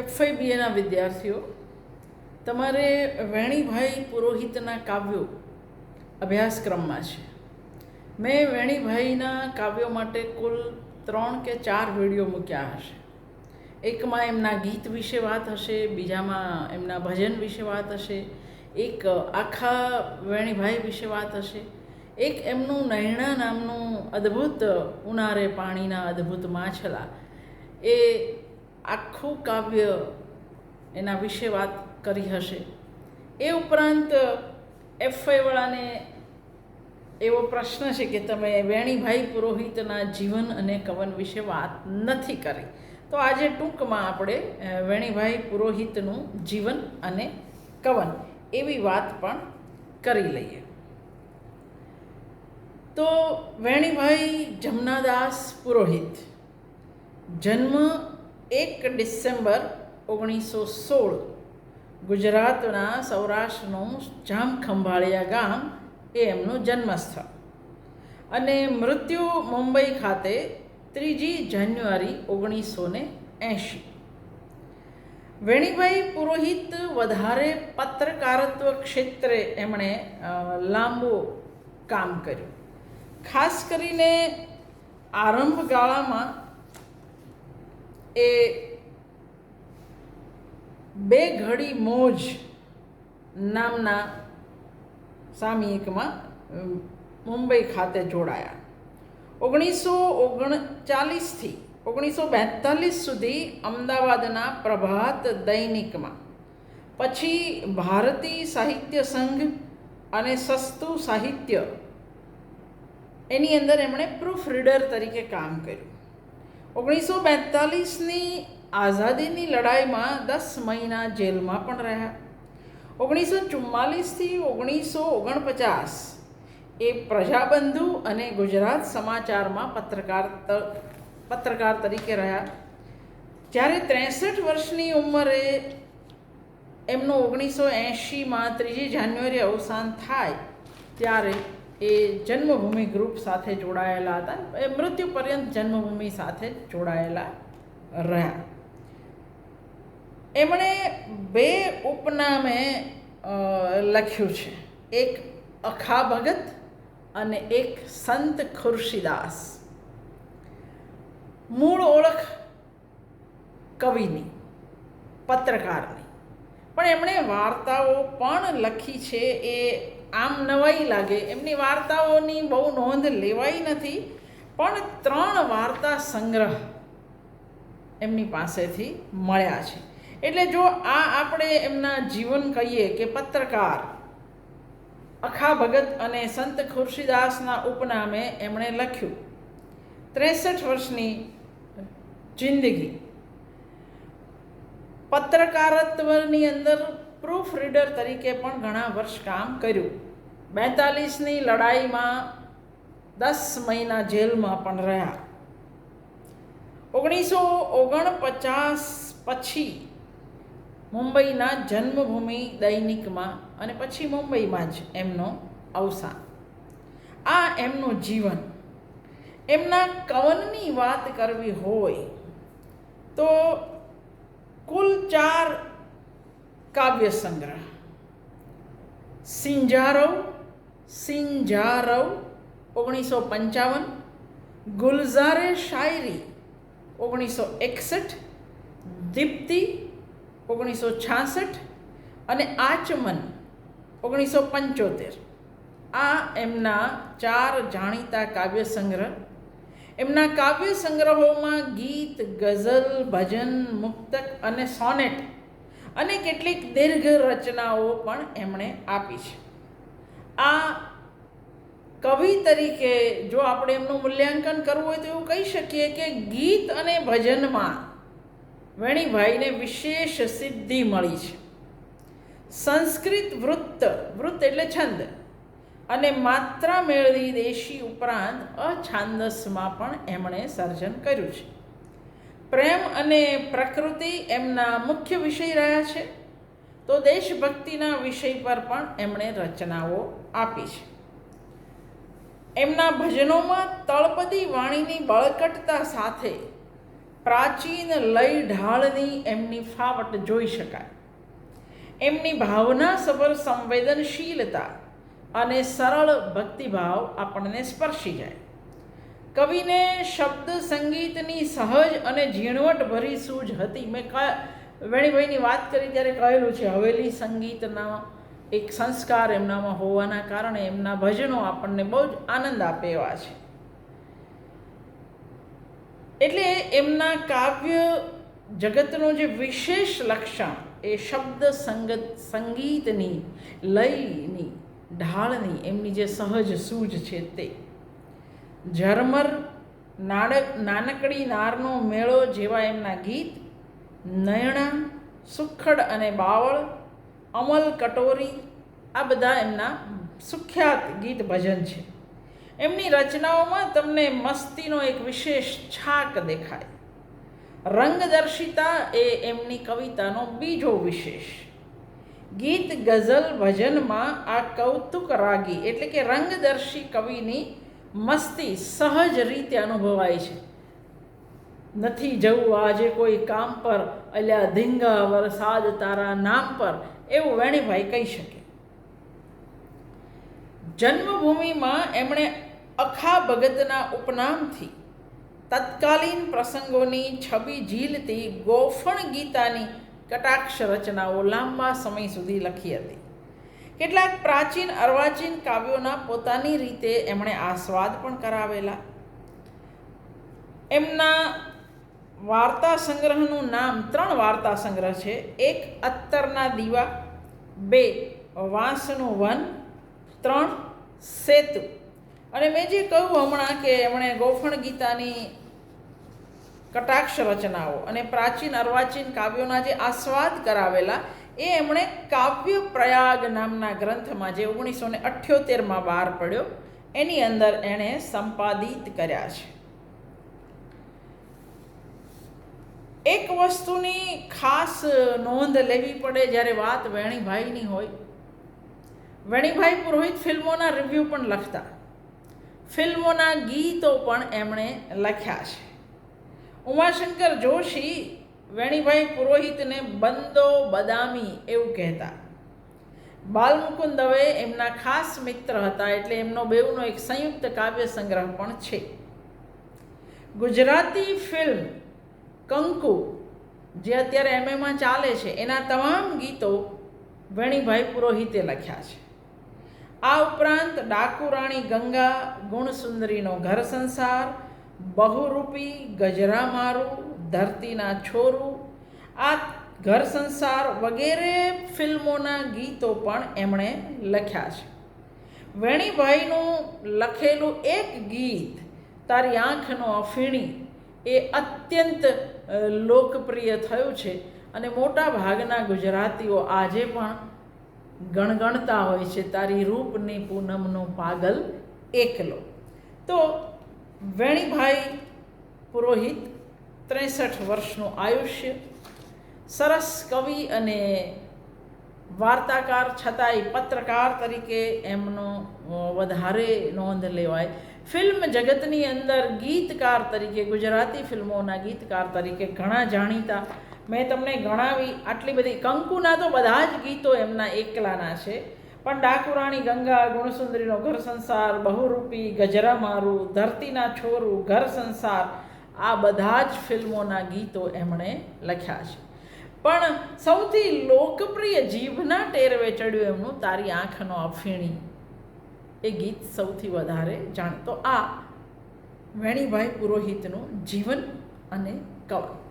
એફઆઈબીએના વિદ્યાર્થીઓ, તમારે વેણીભાઈ પુરોહિતના કાવ્યો અભ્યાસક્રમમાં છે. મેં વેણીભાઈના કાવ્યો માટે કુલ ત્રણ કે ચાર વીડિયો મૂક્યા હશે. એકમાં એમના ગીત વિશે વાત હશે, બીજામાં એમના ભજન વિશે વાત હશે, એક આખા વેણીભાઈ વિશે વાત હશે, એક એમનું નૈણા નામનું અદ્ભુત ઉનારે પાણીના અદ્ભુત માછલા, એ આખું કાવ્ય એના વિશે વાત કરી હશે. એ ઉપરાંત એફઆઈવાળાને એવો પ્રશ્ન છે કે તમે વેણીભાઈ પુરોહિતના જીવન અને કવન વિશે વાત નથી કરી. તો આજે ટૂંકમાં આપણે વેણીભાઈ પુરોહિતનું જીવન અને કવન એવી વાત પણ કરી લઈએ. તો વેણીભાઈ જમનાદાસ પુરોહિત, જન્મ એક ડિસેમ્બર ઓગણીસો સોળ ગુજરાતના સૌરાષ્ટ્રનું જામખંભાળિયા ગામ એ એમનું જન્મસ્થળ. અને મૃત્યુ મુંબઈ ખાતે ત્રીજી જાન્યુઆરી ઓગણીસો ને એંશી. વેણીભાઈ પુરોહિત વધારે પત્રકારત્વ ક્ષેત્રે એમણે લાંબુ કામ કર્યું. ખાસ કરીને આરંભ ગાળામાં એ બે ઘડી મોજ નામના સામયિકમાં મુંબઈ ખાતે જોડાયા. ઓગણીસો ઓગણચાલીસથી ઓગણીસો બેતાલીસ સુધી અમદાવાદના પ્રભાત દૈનિકમાં. પછી ભારતીય સાહિત્ય સંઘ અને સસ્તું સાહિત્ય. એની અંદર એમણે પ્રૂફ રીડર તરીકે કામ કર્યું. ઓગણીસો બેતાલીસની આઝાદીની લડાઈમાં દસ મહિના જેલમાં પણ રહ્યા. ઓગણીસો ચુમ્માલીસથી ઓગણીસો ઓગણપચાસ એ પ્રજાબંધુ અને ગુજરાત સમાચારમાં પત્રકાર પત્રકાર તરીકે રહ્યા. જ્યારે ત્રેસઠ વર્ષની ઉંમરે એમનું ઓગણીસો એંશીમાં ત્રીજી જાન્યુઆરી અવસાન થાય, ત્યારે એ જન્મભૂમિ ગ્રુપ સાથે જોડાયેલા હતા. એ મૃત્યુ પર્યંત જન્મભૂમિ સાથે જોડાયેલા રહ્યા. એમણે બે ઉપનામે લખ્યું છે. એક અખા ભગત અને એક સંત ખુરશીદાસ. મૂળ ઓળખ કવિની, પત્રકારની. પણ એમણે વાર્તાઓ પણ લખી છે. એ આમ નવાઈ લાગે. એમની વાર્તાઓની બહુ નોંધ લેવાઈ નથી, પણ ત્રણ વાર્તા સંગ્રહ એમની પાસેથી મળ્યા છે. એટલે જો આ આપણે એમના જીવન કહીએ કે પત્રકાર અખા ભગત અને સંત ખુરશીદાસના ઉપનામે એમણે લખ્યું, ત્રેસઠ વર્ષની જિંદગી. પત્રકારત્વની અંદર પ્રૂફ રીડર તરીકે પણ ઘણા વર્ષ કામ કર્યું. બેતાલીસની લડાઈમાં દસ મહિના જેલમાં પણ રહ્યા. ઓગણીસો ઓગણપચાસ પછી મુંબઈના જન્મભૂમિ દૈનિકમાં અને પછી મુંબઈમાં જ એમનો અવસાન. આ એમનું જીવન. એમના કવનની વાત કરવી હોય તો કુલ ચાર કાવ્ય સંગ્રહ સિંજારવ સિંજારવ ઓગણીસો પંચાવન ગુલઝારે શાયરી ઓગણીસો એકસઠ દીપ્તિ ઓગણીસો છાસઠ અને આચમન ઓગણીસો પંચોતેર આ એમના ચાર જાણીતા કાવ્ય સંગ્રહ એમના કાવ્ય સંગ્રહોમાં ગીત, ગઝલ, ભજન, મુક્તક અને સોનેટ અને કેટલીક દીર્ઘ રચનાઓ પણ એમણે આપી છે. આ કવિ તરીકે જો આપણે એમનું મૂલ્યાંકન કરવું હોય તો એવું કહી શકીએ કે ગીત અને ભજનમાં વેણીભાઈને વિશેષ સિદ્ધિ મળી છે. સંસ્કૃત વૃત્ત વૃત્ત એટલે છંદ, અને માત્રા મેળવી દેશી ઉપરાંત અછાંદસમાં પણ એમણે સર્જન કર્યું છે. પ્રેમ અને પ્રકૃતિ એમના મુખ્ય વિષય રહ્યા છે. તો દેશભક્તિના વિષય પર પણ એમણે રચનાઓ આપી છે. એમના ભજનોમાં તળપદી વાણીની બળકટતા સાથે પ્રાચીન લય ઢાળની એમની ફાવટ જોઈ શકાય. એમની ભાવનાસભર સંવેદનશીલતા અને સરળ ભક્તિભાવ આપણને સ્પર્શી જાય. કવિને શબ્દ સંગીતની સહજ અને ઝીણવટભરી સૂઝ હતી. મેં વેણીભાઈની વાત કરી ત્યારે કહેલું છે, હવેલી સંગીતના એક સંસ્કાર એમનામાં હોવાના કારણે એમના ભજનો આપણને બહુ જ આનંદ આપે એવા છે. એટલે એમના કાવ્ય જગતનું જે વિશેષ લક્ષણ એ શબ્દ સંગત, સંગીતની, લયની, ઢાળની એમની જે સહજ સૂઝ છે તે. ઝરમર નાડક નાનકડી નારનો મેળો જેવા એમના ગીત નયણા, સુખડ અને બાવળ, અમલ, કટોરી, આ બધા એમના સુખ્યાત ગીત ભજન છે. એમની રચનાઓમાં તમને મસ્તીનો એક વિશેષ છાક દેખાય. રંગદર્શિતા એ એમની કવિતાનો બીજો વિશેષ. ગીત ગઝલ ભજનમાં આ કૌતુક રાગી એટલે કે રંગદર્શી કવિની મસ્તી સહજ રીતે અનુભવાય છે. નથી જવું આજે કોઈ કામ પર, અલ્યા ધીંગા વરસાદ તારા નામ પર, એવું વેણીભાઈ કહી શકે. જન્મભૂમિમાં એમણે અખા ભગતના ઉપનામથી તત્કાલીન પ્રસંગોની છબી ઝીલતી ગોફણ ગીતાની કટાક્ષ રચનાઓ લાંબા સમય સુધી લખી હતી. કેટલાક પ્રાચીન અર્વાચીન કાવ્યોના પોતાની રીતે એમણે આસ્વાદ પણ કરાવેલા. એમના વાર્તા સંગ્રહનું નામ ત્રણ વાર્તા સંગ્રહ છે. એક અત્તરના દીવા, બે વાંસનું વન, ત્રણ સેતુ. અને મેં જે કહ્યું હમણાં કે એમણે ગોફણ ગીતાની કટાક્ષ રચનાઓ અને પ્રાચીન અર્વાચીન કાવ્યોના જે આસ્વાદ કરાવેલા, એ એમણે કાવ્ય પ્રયાગ નામના ગ્રંથમાં જે ઓગણીસો ને અઠ્યોતેરમાં બહાર પડ્યો, એની અંદર એણે સંપાદિત કર્યા છે. એક વસ્તુની ખાસ નોંધ લેવી પડે જ્યારે વાત વેણીભાઈની હોય. વેણીભાઈ પુરોહિત ફિલ્મોના રિવ્યૂ પણ લખતા. ફિલ્મોના ગીતો પણ એમણે લખ્યા છે. ઉમાશંકર જોશી વેણીભાઈ પુરોહિતને બંદો બદામી એવું કહેતા. બાલમુકુંદ દવે એમના ખાસ મિત્ર હતા એટલે એમનો બેઉનો એક સંયુક્ત કાવ્ય સંગ્રહ પણ છે. ગુજરાતી ફિલ્મ કંકુ, જે અત્યારે એમએમાં ચાલે છે, એના તમામ ગીતો વેણીભાઈ પુરોહિતે લખ્યા છે. આ ઉપરાંત ડાકુરાણી ગંગા, ગુણસુંદરીનો ઘર સંસાર, બહુરૂપી ગજરા મારું, ધરતીના છોરું, આ ઘર સંસાર વગેરે ફિલ્મોના ગીતો પણ એમણે લખ્યા છે. વેણીભાઈનું લખેલું એક ગીત, તારી આંખનો અફીણી એ અત્યંત લોકપ્રિય થયું છે. અને મોટા ભાગના ગુજરાતીઓ આજે પણ ગણગણતા હોય છે, તારી રૂપની પૂનમનો પાગલ એકલો. તો વેણીભાઈ પુરોહિત ત્રેસઠ વર્ષનું આયુષ્ય, સરસ કવિ અને વાર્તાકાર છતાંય પત્રકાર તરીકે એમનો વધારે નોંધ લેવાય. ફિલ્મ જગતની અંદર ગીતકાર તરીકે, ગુજરાતી ફિલ્મોના ગીતકાર તરીકે ઘણા જાણીતા. મેં તમને ગણાવી આટલી બધી. કંકુના તો બધા જ ગીતો એમના એકલાના છે. પણ ડાકુરાણી ગંગા, ગુણસુંદરીનો ઘર સંસાર, બહુરૂપી ગજરા મારું ધરતીના છોરું, ઘર સંસાર, આ બધા જ ફિલ્મોના ગીતો એમણે લખ્યા છે. પણ સૌથી લોકપ્રિય જીભના ટેરવે ચડ્યું એમનું તારી આંખનો અફીણી. એ ગીત સૌથી વધારે જાણતો આ વેણીભાઈ પુરોહિતનું જીવન અને કવન